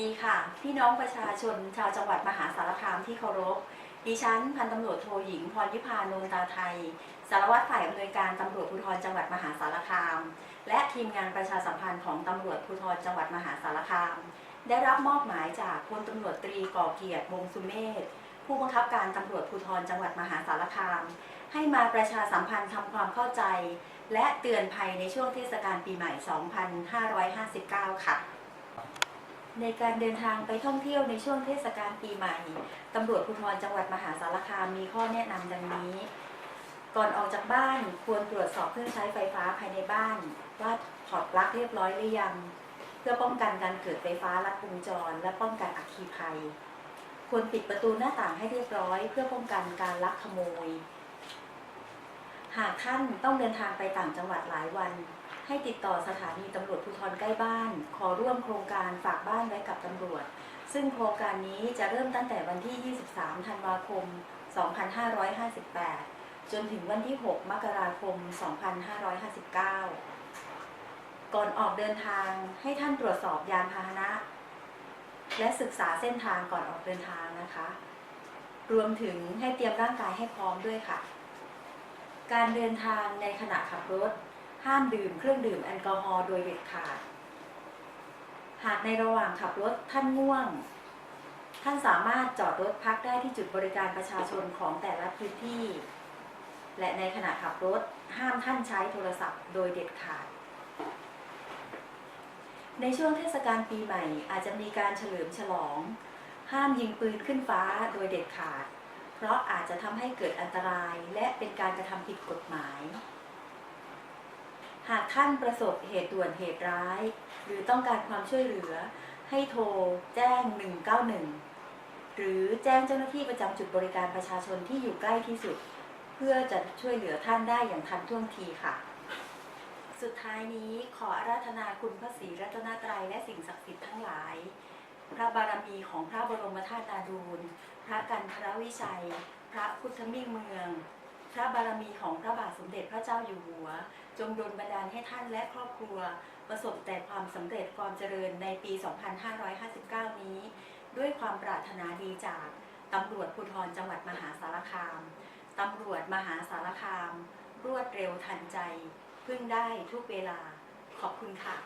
ดีค่ะ พี่น้องประชาชนชาวจังหวัดมหาสารคามที่เคารพ ดิฉันพันตำรวจโทหญิงพรยิพานนตาไทย สารวัตรฝ่ายอำนวยการตำรวจภูธรจังหวัดมหาสารคาม และทีมงานประชาสัมพันธ์ของตำรวจภูธรจังหวัดมหาสารคาม ได้รับมอบหมายจากพลตำรวจตรีก่อเกียรติวงสุเมธผู้บังคับการตำรวจภูธรจังหวัดมหาสารคาม ให้มาประชาสัมพันธ์ทำความเข้าใจ และเตือนภัยในช่วงเทศกาลปีใหม่ 2559 ค่ะ ในการเดินทางไปท่องเที่ยวในช่วงเทศกาลปีใหม่ตำรวจภูธรจังหวัดมหาสารคามมีข้อแนะนำดังนี้ ก่อนออกจากบ้านควรตรวจสอบเครื่องใช้ไฟฟ้าภายในบ้าน ว่าถอดปลั๊กเรียบร้อยหรือยัง เพื่อป้องกันการเกิดไฟฟ้าลัดวงจร และป้องกันอัคคีภัย ควรปิดประตูหน้าต่างให้เรียบร้อย เพื่อป้องกันการลักขโมย หากท่านต้องเดินทางไปต่างจังหวัดหลายวัน ให้ติดต่อสถานีตำรวจภูธรใกล้บ้าน ขอร่วมโครงการฝากบ้านไว้กับตำรวจ ซึ่งโครงการนี้จะเริ่มตั้งแต่วันที่ 23 ธันวาคม 2558 จนถึงวันที่ 6 มกราคม 2559 ก่อนออกเดินทางให้ท่านตรวจสอบยานพาหนะ และศึกษาเส้นทางก่อนออกเดินทางนะคะ รวมถึงให้เตรียมร่างกายให้พร้อมด้วยค่ะ การเดินทางในขณะขับรถ ห้ามดื่มเครื่องดื่มแอลกอฮอล์โดยเด็ดขาด หากในระหว่างขับรถท่านง่วง ท่านสามารถจอดรถพักได้ที่จุดบริการประชาชนของแต่ละพื้นที่ และในขณะขับรถห้ามท่านใช้โทรศัพท์โดยเด็ดขาด ในช่วงเทศกาลปีใหม่อาจจะมีการเฉลิมฉลอง ห้ามยิงปืนขึ้นฟ้าโดยเด็ดขาด เพราะอาจจะทำให้เกิดอันตรายและเป็นการกระทำผิดกฎหมาย หากท่านประสบเหตุด่วนเหตุร้าย หรือต้องการความช่วยเหลือ ให้โทรแจ้ง 191 หรือแจ้งเจ้าหน้าที่ประจำจุดบริการประชาชนที่อยู่ใกล้ที่สุด เพื่อจะช่วยเหลือท่านได้อย่างทันท่วงทีค่ะ สุดท้ายนี้ขออาราธนาคุณพระศรีรัตนตรัยและสิ่งศักดิ์สิทธิ์ทั้งหลาย พระบารมีของพระบรมธาตุนาดูล พระกันทรวิชัย พระพุทธมิ่งเมือง พระบารมีของพระบาทสมเด็จพระเจ้าอยู่หัว จงดลบันดาลให้ท่านและครอบครัว ประสบแต่ความสำเร็จความเจริญในปี 2559 นี้ ด้วยความปรารถนาดีจากตำรวจภูธรจังหวัดมหาสารคามตำรวจมหาสารคาม รวดเร็วทันใจ พึ่งได้ทุกเวลาขอบคุณค่ะ